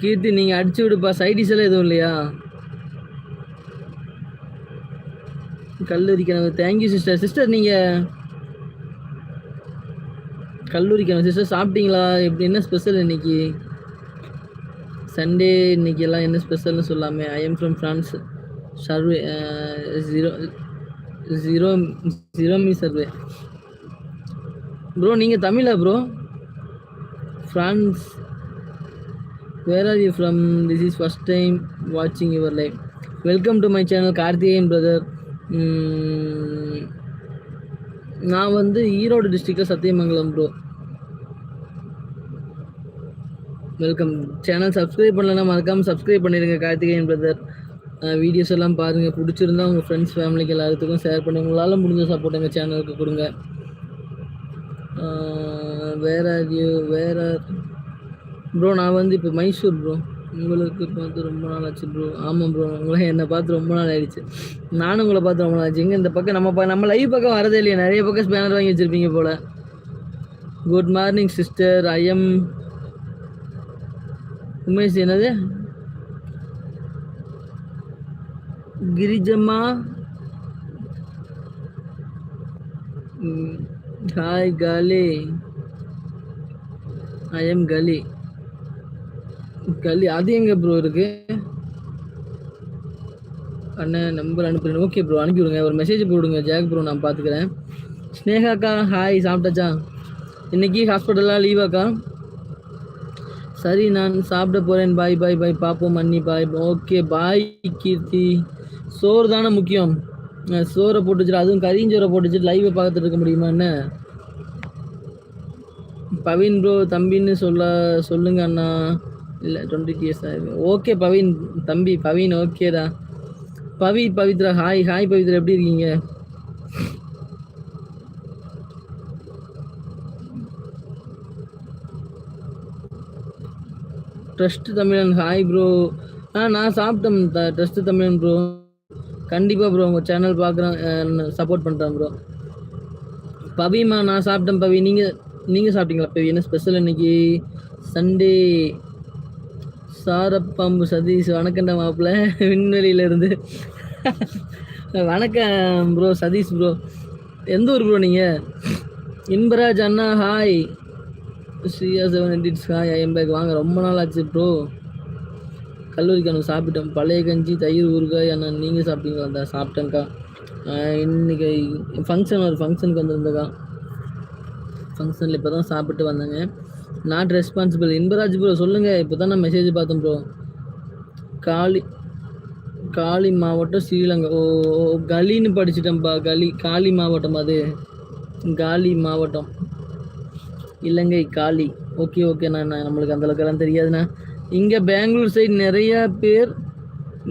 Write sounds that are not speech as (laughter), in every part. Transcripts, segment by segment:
கீர்த்தி நீங்கள் அடிச்சு விடுப்பா. சைடிஸ் எல்லாம் எதுவும் இல்லையா? கல்லூரி கிணவு தேங்க்யூ சிஸ்டர் சிஸ்டர் நீங்கள் கல்லூரி கிணவு சிஸ்டர் சாப்பிட்டீங்களா? எப்படி என்ன ஸ்பெஷல் இன்னைக்கு? சண்டே இன்னைக்கு எல்லாம் என்ன ஸ்பெஷல்னு சொல்லாமே. I am from France survey zero zero zero me survey bro நீங்கள் தமிழா bro France where are you from this is first time வாட்சிங் your life welcome to my channel Karthikeyan brother நான் வந்து ஈரோடு டிஸ்ட்ரிக்டில் Sathyamangalam bro welcome channel subscribe பண்ணலன்னா மறக்காமல் subscribe பண்ணிடுங்க Karthikeyan brother videos எல்லாம் பாருங்கள் பிடிச்சிருந்தா உங்கள் ஃப்ரெண்ட்ஸ் ஃபேமிலிக்கு எல்லாத்துக்கும் ஷேர் பண்ணி உங்களால் முடிஞ்ச சப்போர்ட் எங்கள் சேனலுக்கு கொடுங்க. வேற யூ வேற ப்ரோ நான் வந்து இப்போ மைசூர் ப்ரோ உங்களுக்கு பார்த்து ரொம்ப நாள் ஆச்சு ப்ரோ ஆமாம் ப்ரோ உங்களை என்னை பார்த்து ரொம்ப நாள் ஆயிடுச்சு. நானும் உங்களை பார்த்து ரொம்ப நாள் ஆச்சு எங்கே இந்த பக்கம் நம்ம ப- நம்ம லைவ் பக்கம் வரதே இல்லையே. நிறைய பக்கம் ஸ்பேனர் வாங்கி வச்சுருப்பீங்க போல். Good morning sister I am Umesh என்னது? கிரிஜம்மா ஹாய் காலி ஐ எம் கலி களி அது எங்க ப்ரோ இருக்கு? அண்ணன் நம்பர் அனுப்புறேன். ஓகே ப்ரோ அனுப்பி விடுங்க. ஒரு மெசேஜ் போடுங்க ஜாக் ப்ரோ நான் பார்த்துக்கிறேன் ஸ்னேகாக்கா ஹாய் சாப்பிட்டாச்சா? இன்னைக்கு ஹாஸ்பிட்டலாக லீவாக்கா சரி நான் சாப்பிட போகிறேன் பாய் பாய் பாய் பார்ப்போம் மன்னி பாய் ஓகே பாய் கீர்த்தி. சோறு தானே முக்கியம்? சோறை போட்டு வச்சுட்டு அதுவும் கரிஞ்சோரை போட்டு வச்சுட்டு லைவை பார்த்துட்டு இருக்க முடியுமா என்ன? பவின் ப்ரோ தம்பின்னு சொல்ல சொல்லுங்க அண்ணா. இல்லை டுவெண்ட்டி இயர்ஸ் ஓகே பவின் தம்பி பவின் ஓகேடா பவி பவித்ரா ஹாய் ஹாய் பவித்ரா எப்படி இருக்கீங்க? ட்ரஸ்ட் தமிழன் ஹாய் ப்ரோ ஆ நான் சாப்பிட்டேன் ட்ரஸ்ட் தமிழன் ப்ரோ கண்டிப்பாக ப்ரோ உங்கள் சேனல் பார்க்குறேன் சப்போர்ட் பண்ணுறேன் ப்ரோ பவிமா நான் சாப்பிட்டேன் பவி. நீங்கள் நீங்கள் சாப்பிட்டீங்களா பவி? என்ன ஸ்பெஷல் இன்னைக்கு? சண்டே சாரப்பாம்பு சதீஷ் வணக்கம்டா மாப்பிள்ள. விண்வெளியிலேருந்து. வணக்கம் ப்ரோ சதீஷ் ப்ரோ எந்த ஊர் ப்ரோ நீங்கள் இன்பராஜ் அண்ணா hi Shriya seven edits hi I'm back வாங்க ரொம்ப நாள் ஆச்சு ப்ரோ கல்லூரிக்கு அண்ணன் சாப்பிட்டோம். பழைய கஞ்சி தயிர் ஊறுகாய் அண்ணா நீங்கள் சாப்பிட்டீங்களா? அந்த சாப்பிட்டேங்க்கா இன்றைக்கி ஃபங்க்ஷன் ஒரு ஃபங்க்ஷனுக்கு வந்திருந்தக்கா ஃபங்க்ஷனில் இப்போ தான் சாப்பிட்டு வந்தேங்க. நாட் ரெஸ்பான்சிபிள் இன்பராஜ் ப்ரோ சொல்லுங்கள் இப்போ தான் நான் மெசேஜ் பார்த்தேன் ப்ரோ காளி காளி மாவட்டம் ஸ்ரீலங்கா. ஓ ஓ, கலின்னு படிச்சிட்டேன்ப்பா கலி காளி மாவட்டம் அது. காலி மாவட்டம். இலங்கை காளி. ஓகே ஓகே நான் நம்மளுக்கு அந்த அளவுக்குலாம் தெரியாதுண்ணா. இங்கே பெங்களூர் சைடு நிறையா பேர்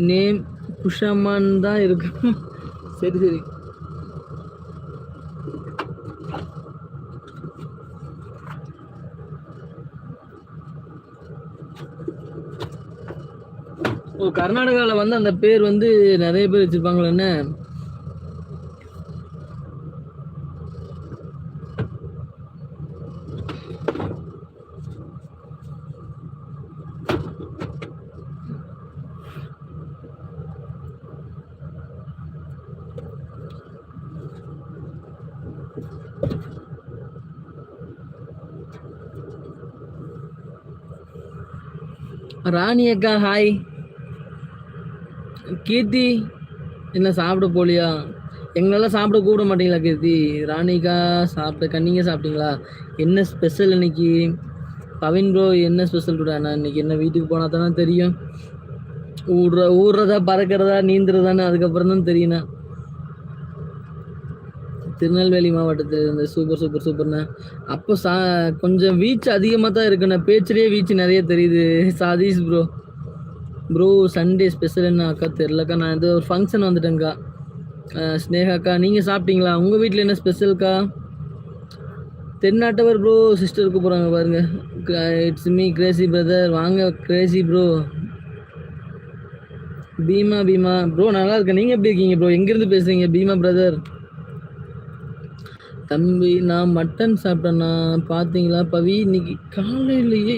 நேம் குஷமான் தான் இருக்கும் (laughs) சரி சரி ஓ கர்நாடகாவில் வந்து அந்த பேர் வந்து நிறைய பேர் வச்சிருப்பாங்களே என்ன? ராணி அக்கா ஹாய் கீர்த்தி என்ன சாப்பிட போலியா? எங்களெல்லாம் சாப்பிட கூட மாட்டீங்களா கீர்த்தி? ராணிகா சாப்பிட்ட கண்ணிங்க சாப்பிட்டீங்களா? என்ன ஸ்பெஷல் இன்னைக்கு? பவின் ப்ரோ என்ன ஸ்பெஷல் டுடா நான் இன்னைக்கு என்ன வீட்டுக்கு போனால் தானே தெரியும். ஊடுற ஊடுறதா பறக்கிறதா நீந்துறதான்னு அதுக்கப்புறம் தான் தெரியுண்ணா திருநெல்வேலி மாவட்டத்தில் இருந்த சூப்பர் சூப்பர் சூப்பர்ண்ணா அப்போ சா கொஞ்சம் வீச்சு அதிகமாக தான் இருக்குண்ணா. பேச்சிலேயே வீச்சு நிறைய தெரியுது. Satheesh bro bro Sunday special என்ன அக்கா? தெரிலக்கா நான் இது ஒரு ஃபங்க்ஷன் வந்துட்டேங்க்கா ஸ்னேகாக்கா நீங்கள் சாப்பிட்டீங்களா? உங்கள் வீட்டில் என்ன ஸ்பெஷல்க்கா தென்னாட்டவர் ப்ரோ சிஸ்டர் கூப்பிட்றாங்க பாருங்க. இட்ஸ் மீ கிரேசி பிரதர் வாங்க crazy bro Bheema Bheema. Bro நல்லா இருக்கேன். நீங்கள் எப்படி இருக்கீங்க ப்ரோ எங்கேருந்து பேசுகிறீங்க பீமா பிரதர் தம்பி நான் மட்டன் சாப்பிட்டேண்ணா பார்த்தீங்களா பவி இன்னைக்கு காலையிலேயே